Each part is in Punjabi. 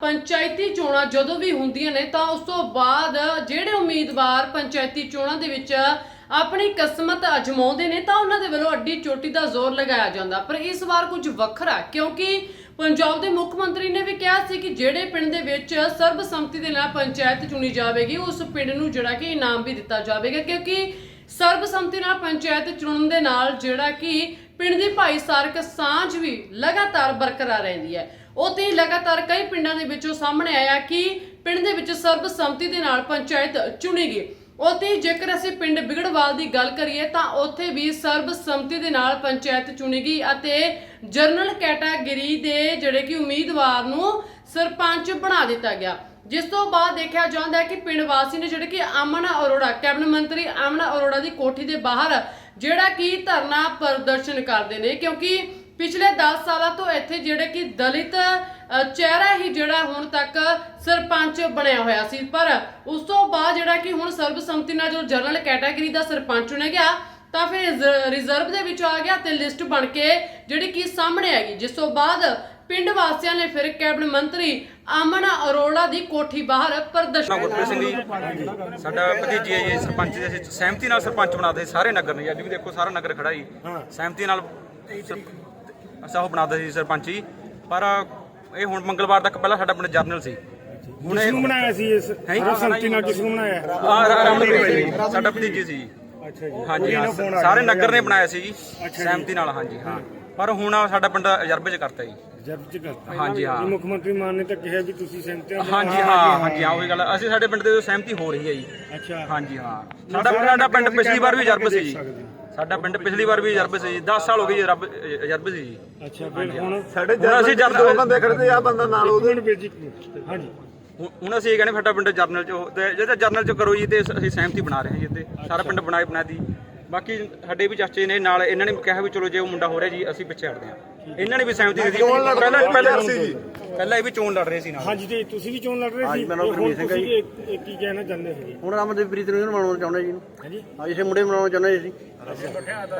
ਪੰਚਾਇਤੀ ਚੋਣਾਂ ਜਦੋਂ ਵੀ ਹੁੰਦੀਆਂ ਨੇ ਤਾਂ ਉਸ ਤੋਂ ਬਾਅਦ ਜਿਹੜੇ ਉਮੀਦਵਾਰ ਪੰਚਾਇਤੀ ਚੋਣਾਂ ਦੇ ਵਿੱਚ ਆਪਣੀ ਕਿਸਮਤ ਅਜਮਾਉਂਦੇ ਨੇ ਤਾਂ ਉਹਨਾਂ ਦੇ ਵੱਲੋਂ ਅੱਡੀ ਚੋਟੀ ਦਾ ਜ਼ੋਰ ਲਗਾਇਆ ਜਾਂਦਾ। ਪਰ ਇਸ ਵਾਰ ਕੁਝ ਵੱਖਰਾ ਕਿਉਂਕਿ ਪੰਜਾਬ ਦੇ ਮੁੱਖ ਮੰਤਰੀ ਨੇ ਵੀ ਕਿਹਾ ਸੀ ਕਿ ਜਿਹੜੇ ਪਿੰਡ ਦੇ ਵਿੱਚ ਸਰਬਸੰਮਤੀ ਦੇ ਨਾਲ ਪੰਚਾਇਤ ਚੁਣੀ ਜਾਵੇਗੀ, ਉਸ ਪਿੰਡ ਨੂੰ ਜਿਹੜਾ ਕਿ ਇਨਾਮ ਵੀ ਦਿੱਤਾ ਜਾਵੇਗਾ, ਕਿਉਂਕਿ ਸਰਬਸੰਮਤੀ ਨਾਲ ਪੰਚਾਇਤ ਚੁਣਨ ਦੇ ਨਾਲ ਜਿਹੜਾ ਕਿ ਪਿੰਡ ਦੀ ਭਾਈਚਾਰਕ ਸਾਂਝ ਵੀ ਲਗਾਤਾਰ ਬਰਕਰਾਰ ਰਹਿੰਦੀ ਹੈ। ਉਹ ਤੇ ਲਗਾਤਾਰ ਕਈ ਪਿੰਡਾਂ ਦੇ ਵਿੱਚੋਂ ਸਾਹਮਣੇ ਆਇਆ ਕਿ ਪਿੰਡ ਦੇ ਵਿੱਚ ਸਰਬਸੰਮਤੀ ਦੇ ਨਾਲ ਪੰਚਾਇਤ ਚੁਣੀ ਗਈ। ਉਤੇ ਜੇਕਰ ਅਸੀਂ ਪਿੰਡ ਬਿਗੜਵਾਲ ਦੀ ਗੱਲ ਕਰੀਏ ਤਾਂ ਉੱਥੇ ਵੀ ਸਰਬਸੰਮਤੀ ਦੇ ਨਾਲ ਪੰਚਾਇਤ ਚੁਣੀ ਗਈ ਅਤੇ ਜਰਨਲ ਕੈਟਾਗਰੀ ਦੇ ਜਿਹੜੇ ਕਿ ਉਮੀਦਵਾਰ ਨੂੰ ਸਰਪੰਚ ਬਣਾ ਦਿੱਤਾ ਗਿਆ। ਜਿਸ ਤੋਂ ਬਾਅਦ ਦੇਖਿਆ ਜਾਂਦਾ ਹੈ ਕਿ ਪਿੰਡ ਵਾਸੀ ਨੇ ਜਿਹੜੇ ਕਿ ਅਮਨ ਅਰੋੜਾ, ਕੈਬਨਿਟ ਮੰਤਰੀ ਅਮਨ ਅਰੋੜਾ ਦੀ ਕੋਠੀ ਦੇ ਬਾਹਰ ਜਿਹੜਾ ਕਿ ਧਰਨਾ ਪ੍ਰਦਰਸ਼ਨ ਕਰਦੇ ਨੇ ਕਿਉਂਕਿ ਪਿਛਲੇ 10 ਸਾਲਾਂ ਤੋਂ ਇੱਥੇ ਜਿਹੜੇ ਕਿ ਦਲਿਤ ਚਿਹਰਾ ਹੀ ਜਿਹੜਾ ਹੁਣ ਤੱਕ ਸਰਪੰਚ ਬਣਿਆ ਹੋਇਆ ਸੀ। ਪਰ ਉਸ ਤੋਂ ਬਾਅਦ ਜਿਹੜਾ ਕਿ ਹੁਣ ਸਰਬਸੰਮਤੀ ਨਾਲ ਜੋ ਜਨਰਲ ਕੈਟਾਗਰੀ ਦਾ ਸਰਪੰਚ ਚੁਣਿਆ ਗਿਆ ਤਾਂ ਫਿਰ ਜ਼- ਰਿਜ਼ਰਵ ਦੇ ਵਿੱਚ ਆ ਗਿਆ ਤੇ ਲਿਸਟ ਬਣ ਕੇ ਜਿਹੜੀ ਕਿ ਸਾਹਮਣੇ ਆ ਗਈ। ਜਿਸ ਤੋਂ ਬਾਅਦ ਪਿੰਡ ਵਾਸੀਆਂ ਨੇ ਫਿਰ ਕੈਬਨਿਟ ਮੰਤਰੀ ਅਮਨ ਅਰੋੜਾ ਦੀ ਕੋਠੀ ਬਾਹਰ ਪ੍ਰਦਰਸ਼ਨ ਗੁਰਪ੍ਰੀਤ ਸਿੰਘ ਜੀ। ਸਾਡਾ ਭਤੀਜੀ ਹੈ ਜੀ ਸਰਪੰਚ ਦੇ ਅਸੀਂ ਸਹਿਮਤੀ ਨਾਲ ਸਰਪੰਚ ਬਣਾਦੇ ਸਾਰੇ ਨਗਰ ਨੇ। ਜੀ। ਅੱਜ ਵੀ ਦੇਖੋ ਸਾਰਾ ਨਗਰ ਖੜਾ ਜੀ। ਸਹਿਮਤੀ ਨਾਲ ਅਸਾਂ ਉਹ ਬਣਾਦੇ ਸੀ ਸਰਪੰਚ ਜੀ। ਪਰ ਇਹ ਹੁਣ ਮੰਗਲਵਾਰ ਤੱਕ ਪਹਿਲਾਂ ਸਾਡਾ ਪਿੰਡ ਜਰਨਲ ਸੀ। ਹੁਣ ਕਿਸ ਨੂੰ ਬਣਾਇਆ ਸੀ ਇਸ? ਸਰਬਸੰਮਤੀ ਨਾਲ ਕਿਸ ਨੂੰ ਬਣਾਇਆ? ਆਹ ਰਮਨਪ੍ਰੀਤ ਜੀ, ਸਾਡਾ ਭਤੀਜੀ ਸੀ। ਜੀ ਅੱਛਾ ਜੀ। ਹਾਂਜੀ ਹਾਂ, ਸਾਰੇ ਨਗਰ ਨੇ ਬਣਾਇਆ ਸੀ ਜੀ। ਸਹਿਮਤੀ ਨਾਲ ਹਾਂਜੀ ਹਾਂ। ਪਰ ਹੁਣ ਸਾਡਾ ਪਿੰਡ ਅਜਰਬੇ ਚ ਕਰਤਾ ਜੀ। ਚ ਕਰਤਾ। ਹਾਂਜੀ ਹਾਂ। ਮੁੱਖ ਮੰਤਰੀ ਮਾਨ ਨੇ ਤਾਂ ਕਿਹਾ ਵੀ ਤੁਸੀਂ ਸਹਿਮਤ ਹੋ। ਹਾਂਜੀ ਹਾਂ ਹਾਂਜੀ ਹਾਂ ਉਹੀ ਗੱਲ ਹੈ। ਅਸੀਂ ਸਾਡੇ ਪਿੰਡ ਦੇ ਸਹਿਮਤੀ ਹੋ ਰਹੀ ਹੈ ਜੀ। ਅੱਛਾ। ਹਾਂਜੀ ਹਾਂ। ਸਾਡਾ ਸਾਡਾ ਪਿੰਡ ਪਿਛਲੀ ਵਾਰ ਵੀ ਜਰਬ ਸੀ ਜੀ। ਸਾਡਾ ਪਿੰਡ ਪਿਛਲੀ ਵਾਰ ਵੀ ਜਰਬ ਸੀ ਜੀ 10 ਸਾਲ ਹੋ ਗਏ ਜੀ ਰੱਬ ਜਰਬ ਸੀ ਜੀ। ਅੱਛਾ ਫਿਰ ਹੁਣ ਸਾਡੇ ਹੁਣ ਅਸੀਂ ਜਰਨਲ ਜਰਨਲ- ਦੋ ਬੰਦੇ ਖੜਦੇ ਆ ਬੰਦਾ ਨਾਲ ਉਹਦੇ। ਵਿੱਚ ਹਾਂਜੀ। ਹੁਣ- ਹੁਣ ਅਸੀਂ ਇਹ ਕਹਿੰਦੇ ਸਾਡਾ ਪਿੰਡ ਜਰਨਲ ਚ ਹੋ- ਤੇ ਜੇ ਤਾਂ ਜਰਨਲ ਚ ਕਰੋ ਜੀ ਤੇ ਅਸੀਂ ਸਹਿਮਤੀ ਬਣਾ ਰਹੇ ਹਾਂ ਜੀ ਇੱਥੇ। ਸਾਰਾ ਪਿੰਡ ਬਣਾਏ ਬਣਾ ਦੀ। ਬਾਕੀ ਸਾਡੇ ਵੀ ਚਾਚੇ ਨੇ ਨਾਲ ਇਹਨਾਂ ਨੇ ਵੀ ਕਿਹਾ ਵੀ ਚਲੋ ਜੇ ਉਹ ਮੁੰਡਾ ਹੋ ਰਿਹਾ ਜੀ ਅਸੀਂ ਪਿੱਛੇ ਹਟਦੇ ਹਾਂ। ਇਹਨਾਂ ਨੇ ਵੀ ਸਹਿਮਤੀ ਦਿੱਤੀ। ਪਹਿਲਾਂ ਪਹਿਲਾਂ ਸੀ ਜੀ। ਪਹਿਲਾਂ ਇਹ ਵੀ ਚੋਣ ਲੜ ਰਹੇ ਸੀ ਨਾਲ। ਹਾਂਜੀ ਤੇ ਤੁਸੀਂ ਵੀ ਚੋਣ ਲੜ ਰਹੇ ਸੀ? ਹਾਂਜੀ, ਮੇਰਾ ਨਾਮ ਹੁਣ ਸਿੰਘ ਹੈ ਤੁਸੀਂ ਇਹ- ਇਹ ਕੀ ਕਹਿਣਾ ਚਾਹੁੰਦੇ ਸੀ ਹੁਣ ਰਾਮਦੇਵਪ੍ਰੀਤ ਨੂੰ ਬਣਾਉਣਾ ਚਾਹੁੰਦੇ ਜੀ। ਹਾਂਜੀ। ਹਾਂ ਇਸੇ ਮੁੰਡੇ ਨੂੰ ਬਣਾਉਣਾ ਚਾਹੁੰਦੇ ਸੀ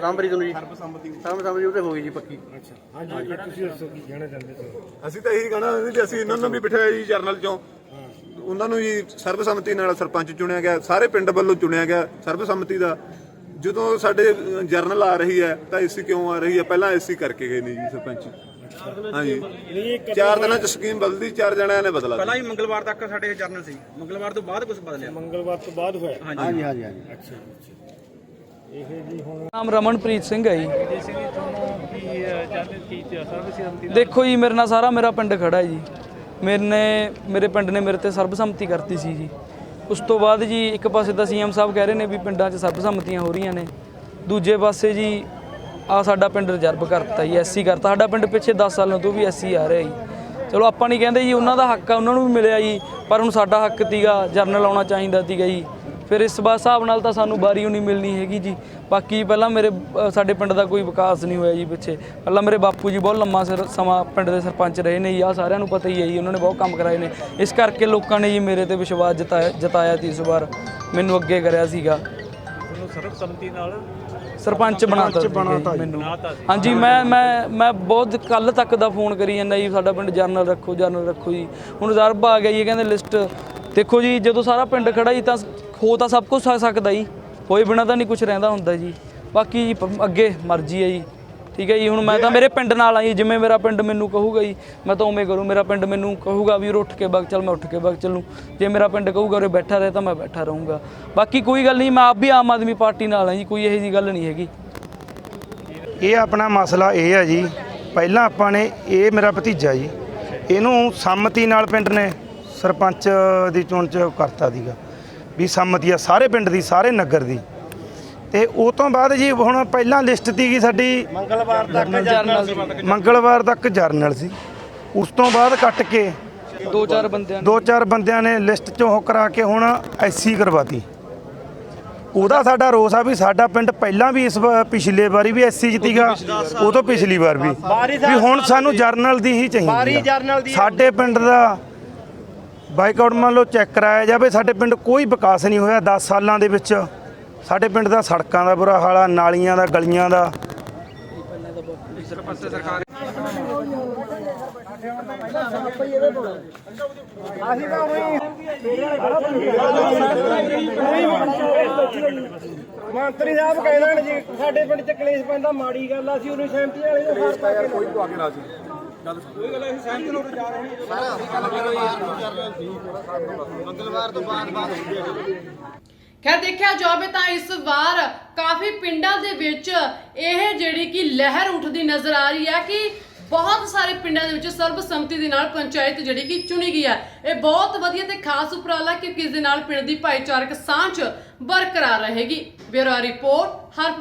ਰਾਮਪ੍ਰੀਤ ਨੂੰ ਜੀ। ਸਰਬਸੰਮਤੀ ਸਰਬਸੰਮਤੀ ਉਹ ਤੇ ਹੋ ਗਈ ਜੀ ਪੱਕੀ। ਅੱਛਾ। ਹਾਂਜੀ ਇਹ ਤੁਸੀਂ ਦੱਸੋ ਕੀ ਕਹਿਣਾ ਚਾਹੁੰਦੇ ਸੀ ਅਸੀਂ ਤਾਂ ਇਹੀ ਕਹਿਣਾ ਸੀ ਵੀ ਅਸੀਂ ਇਹਨਾਂ ਨੂੰ ਵੀ ਬਿਠਾਇਆ ਜੀ ਜਰਨਲ ਚੋਂ। ਉਹਨਾਂ ਨੂੰ ਜੀ ਸਰਬਸੰਮਤੀ ਨਾਲ ਸਰਪੰਚ ਚੁਣਿਆ ਗਿਆ ਸਾਰੇ ਪਿੰਡ ਵੱਲੋਂ ਚੁਣਿਆ ਗਿਆ ਸਰਬਸੰਮਤੀ ਦਾ। ਜਦੋਂ ਸਾਡੇ ਜਰਨਲ ਆ ਰਹੀ ਹੈ ਤਾਂ ਏਸੀ ਕਿਉਂ ਆ ਰਹੀ ਹੈ? ਪਹਿਲਾਂ ਏਸੀ ਕਰਕੇ ਗਏ ਨੇ ਜੀ ਸਰਪੰਚ। ਹਾਂਜੀ। ਚਾਰ ਦਿਨਾਂ ਚ ਸਕੀਮ ਬਦਲਦੀ ਚਾਰ ਜਣਿਆਂ ਨੇ ਬਦਲਾ ਪਹਿਲਾਂ ਹੀ ਮੰਗਲਵਾਰ ਤੱਕ ਸਾਡੇ ਜਰਨਲ ਸੀ। ਮੰਗਲਵਾਰ ਤੋਂ ਬਾਅਦ ਕੁਝ ਬਦਲਿਆ। ਮੰਗਲਵਾਰ ਤੋਂ ਬਾਅਦ ਹੋਇਆ। ਹਾਂਜੀ। ਹਾਂਜੀ ਹਾਂਜੀ ਅੱਛਾ ਜੀ, ਅੱਛਾ ਇਹ ਜੀ ਹੁਣ ਨਾਮ ਰਮਨਪ੍ਰੀਤ ਸਿੰਘ ਹੈ ਜੀ। ਦੇਖੋ ਜੀ ਮੇਰੇ ਨਾਲ ਸਾਰਾ ਮੇਰਾ ਪਿੰਡ ਖੜਾ ਹੈ ਜੀ। ਮੇਰੇ ਨੇ ਮੇਰੇ ਪਿੰਡ ਨੇ ਮੇਰੇ ਤੇ ਸਰਬਸੰਮਤੀ ਕਰਤੀ ਸੀ ਜੀ। ਉਸ ਤੋਂ ਬਾਅਦ ਜੀ ਇੱਕ ਪਾਸੇ ਤਾਂ ਸੀਐਮ ਸਾਹਿਬ ਕਹਿ ਰਹੇ ਨੇ ਵੀ ਪਿੰਡਾਂ 'ਚ ਸਭ ਸੰਮਤੀਆਂ ਹੋ ਰਹੀਆਂ ਨੇ। ਦੂਜੇ ਪਾਸੇ ਜੀ ਆ ਸਾਡਾ ਪਿੰਡ ਰਿਜ਼ਰਵ ਕਰਤਾ ਜੀ ਐਸਸੀ ਕਰਤਾ। ਸਾਡਾ ਪਿੰਡ ਪਿੱਛੇ 10 ਸਾਲਾਂ ਤੋਂ ਵੀ ਐਸਸੀ ਆ ਰਿਹਾ ਜੀ। ਚਲੋ ਆਪਾਂ ਨਹੀਂ ਕਹਿੰਦੇ ਜੀ, ਉਹਨਾਂ ਦਾ ਹੱਕ ਆ, ਉਹਨਾਂ ਨੂੰ ਵੀ ਮਿਲਿਆ ਜੀ, ਪਰ ਹੁਣ ਸਾਡਾ ਹੱਕ ਤੀਗਾ, ਜਰਨਲ ਆਉਣਾ ਚਾਹੀਦਾ ਤੀਗਾ ਜੀ। ਫਿਰ ਇਸ ਬਾ ਹਿਸਾਬ ਨਾਲ ਤਾਂ ਸਾਨੂੰ ਬਾਰੀ ਨਹੀਂ ਮਿਲਣੀ ਹੈਗੀ ਜੀ। ਬਾਕੀ ਪਹਿਲਾਂ ਮੇਰੇ ਅ, ਸਾਡੇ ਪਿੰਡ ਦਾ ਕੋਈ ਵਿਕਾਸ ਨਹੀਂ ਹੋਇਆ ਜੀ ਪਿੱਛੇ। ਪਹਿਲਾਂ ਮੇਰੇ ਬਾਪੂ ਜੀ ਬਹੁਤ ਲੰਮਾ ਸਿਰ- ਸਮਾਂ ਪਿੰਡ ਦੇ ਸਰਪੰਚ ਰਹੇ ਨੇ ਜੀ। ਆ ਸਾਰਿਆਂ ਨੂੰ ਪਤਾ ਹੀ ਹੈ ਜੀ ਉਹਨਾਂ ਨੇ ਬਹੁਤ ਕੰਮ ਕਰਾਏ ਨੇ। ਇਸ ਕਰਕੇ ਲੋਕਾਂ ਨੇ ਜੀ ਮੇਰੇ ਤੇ ਵਿਸ਼ਵਾਸ ਜਤਾਇਆ ਜਤਾਇਆ ਸੀ ਇਸ ਵਾਰ। ਮੈਨੂੰ ਅੱਗੇ ਕਰਿਆ ਸੀਗਾ। ਸਰਪੰਚ ਬਣਾਤਾ ਸੀ ਮੈਨੂੰ। ਹਾਂਜੀ ਮੈਂ ਮੈਂ ਮੈਂ ਬਹੁਤ ਕੱਲ ਤੱਕ ਦਾ ਫੋਨ ਕਰੀ ਜਾਂਦਾ ਜੀ। ਸਾਡਾ ਪਿੰਡ ਜਰਨਲ ਰੱਖੋ ਜਰਨਲ ਰੱਖੋ ਜੀ। ਹੁਣ ਰਿਜ਼ਰਵ ਆ ਗਿਆ ਜੀ ਇਹ ਕਹਿੰਦੇ ਲਿਸਟ ਦੇਖੋ ਜੀ ਜਦੋਂ ਸਾਰਾ ਪਿੰਡ ਖੜਾ ਜੀ ਤਾਂ ਹੋ ਤਾਂ ਸਭ ਕੁਝ ਸਕਦਾ ਜੀ। ਹੋਏ ਬਿਨਾ ਤਾਂ ਨਹੀਂ ਕੁਝ ਰਹਿੰਦਾ ਹੁੰਦਾ ਜੀ। ਬਾਕੀ ਜੀ, ਪ- ਅੱਗੇ ਮਰਜ਼ੀ ਹੈ ਜੀ। ਠੀਕ ਹੈ ਜੀ, ਹੁਣ ਮੈਂ ਤਾਂ ਮੇਰੇ ਪਿੰਡ ਨਾਲ ਆ ਜੀ। ਜਿਵੇਂ ਮੇਰਾ ਪਿੰਡ ਮੈਨੂੰ ਕਹੂਗਾ ਜੀ, ਮੈਂ ਤਾਂ ਉਵੇਂ ਕਰੂੰ। ਮੇਰਾ ਪਿੰਡ ਮੈਨੂੰ ਕਹੂਗਾ ਵੀ ਉਰੇ ਉੱਠ ਕੇ ਬਗ ਚੱਲ, ਮੈਂ ਉੱਠ ਕੇ ਬਗ ਚੱਲੂ। ਜੇ ਮੇਰਾ ਪਿੰਡ ਕਹੂਗਾ ਉਰੇ ਬੈਠਾ ਰਹੇ ਤਾਂ ਮੈਂ ਬੈਠਾ ਰਹੂੰਗਾ। ਬਾਕੀ ਕੋਈ ਗੱਲ ਨਹੀਂ, ਮੈਂ ਆਪ ਵੀ ਆਮ ਆਦਮੀ ਪਾਰਟੀ ਨਾਲ ਆ ਜੀ। ਕੋਈ ਇਹੋ ਜੀ ਗੱਲ ਨਹੀਂ ਹੈਗੀ। ਇਹ ਆਪਣਾ ਮਸਲਾ ਇਹ ਹੈ ਜੀ। ਪਹਿਲਾਂ ਆਪਾਂ ਨੇ ਇਹ ਮੇਰਾ ਭਤੀਜਾ ਜੀ। ਇਹਨੂੰ ਸੰਮਤੀ ਨਾਲ ਪਿੰਡ ਨੇ ਸਰਪੰਚ ਦੀ ਚੋਣ ਚ ਕਰਤਾ ਸੀਗਾ। ਵੀ ਸੰਮਤੀ ਆ ਸਾਰੇ ਪਿੰਡ ਦੀ ਸਾਰੇ ਨਗਰ ਦੀ। ਤੇ ਉਹ ਤੋਂ ਬਾਅਦ ਜੀ ਹੁਣ ਪਹਿਲਾਂ ਲਿਸਟ ਤੀਗੀ ਸਾਡੀ ਮੰਗਲਵਾਰ ਤੱਕ ਜਰਨਲ ਮੰਗਲਵਾਰ ਤੱਕ ਜਰਨਲ ਸੀ। ਉਸ ਤੋਂ ਬਾਅਦ ਕੱਟ ਕੇ ਦੋ ਚਾਰ ਬੰਦਿਆਂ ਦੋ ਚਾਰ ਬੰਦਿਆਂ ਨੇ ਲਿਸਟ ਚੋਂ ਉਹ ਕਰਾ ਕੇ ਹੁਣ ਐਸਸੀ ਕਰਵਾਤੀ। ਉਹਦਾ ਸਾਡਾ ਰੋਸ ਆ ਵੀ ਸਾਡਾ ਪਿੰਡ ਪਹਿਲਾਂ ਵੀ ਇਸ ਪਿਛਲੇ ਵਾਰੀ ਵੀ ਐਸਸੀ ਜਿੱਤੀਗਾ ਉਹ ਤੋਂ ਪਿਛਲੀ ਵਾਰ। ਵੀ। ਵੀ ਹੁਣ ਸਾਨੂੰ ਜਰਨਲ ਦੀ ਹੀ ਚਾਹੀਦੀ। ਸਾਡੇ ਪਿੰਡ ਦਾ ਬਾਈਕਾਟ ਮੰਨ ਲਓ ਚੈੱਕ ਕਰਾਇਆ ਜਾਵੇ, ਸਾਡੇ ਪਿੰਡ ਕੋਈ ਵਿਕਾਸ ਨਹੀਂ ਹੋਇਆ 10 ਸਾਲਾਂ ਦੇ ਵਿੱਚ। ਸਾਡੇ ਪਿੰਡ ਦਾ ਸੜਕਾਂ ਦਾ ਬੁਰਾ ਹਾਲ ਆ, ਨਾਲੀਆਂ ਦਾ, ਗਲੀਆਂ ਦਾ। ਮੰਤਰੀ ਸਾਹਿਬ ਕਹਿੰਦੇ ਨੇ ਜੀ, ਸਾਡੇ ਪਿੰਡ ਚ ਕਲੇਸ਼ ਪੈਂਦਾ, ਮਾੜੀ ਗੱਲ ਆ, ਅਸੀਂ ਉਹਨੂੰ ਸਹਿਮਤੀ ਵਾਲੇ ਨੂੰ ਹਾਰ ਪਾ ਕੇ। ਕੋਈ ਆ ਕੇ ਰਾਜੀ ਖੈਰ ਦੇਖਿਆ ਜਾਵੇ ਤਾਂ ਇਸ ਵਾਰ ਕਾਫੀ ਪਿੰਡਾਂ ਦੇ ਵਿੱਚ ਇਹ ਜਿਹੜੀ ਕਿ ਲਹਿਰ ਉੱਠਦੀ ਨਜ਼ਰ ਆ ਰਹੀ ਹੈ ਕਿ ਬਹੁਤ ਸਾਰੇ ਪਿੰਡਾਂ ਦੇ ਵਿੱਚ ਸਰਬਸੰਮਤੀ ਦੇ ਨਾਲ ਪੰਚਾਇਤ ਜਿਹੜੀ ਕਿ ਚੁਣੀ ਗਈ ਹੈ। ਇਹ ਬਹੁਤ ਵਧੀਆ ਤੇ ਖਾਸ ਉਪਰਾਲਾ ਕਿਉਂਕਿ ਇਸ ਦੇ ਨਾਲ ਪਿੰਡ ਦੀ ਭਾਈਚਾਰਕ ਸਾਂਝ ਬਰਕਰਾਰ ਰਹੇਗੀ। ਬਿਊਰੋ ਰਿਪੋਰਟ ਹਰ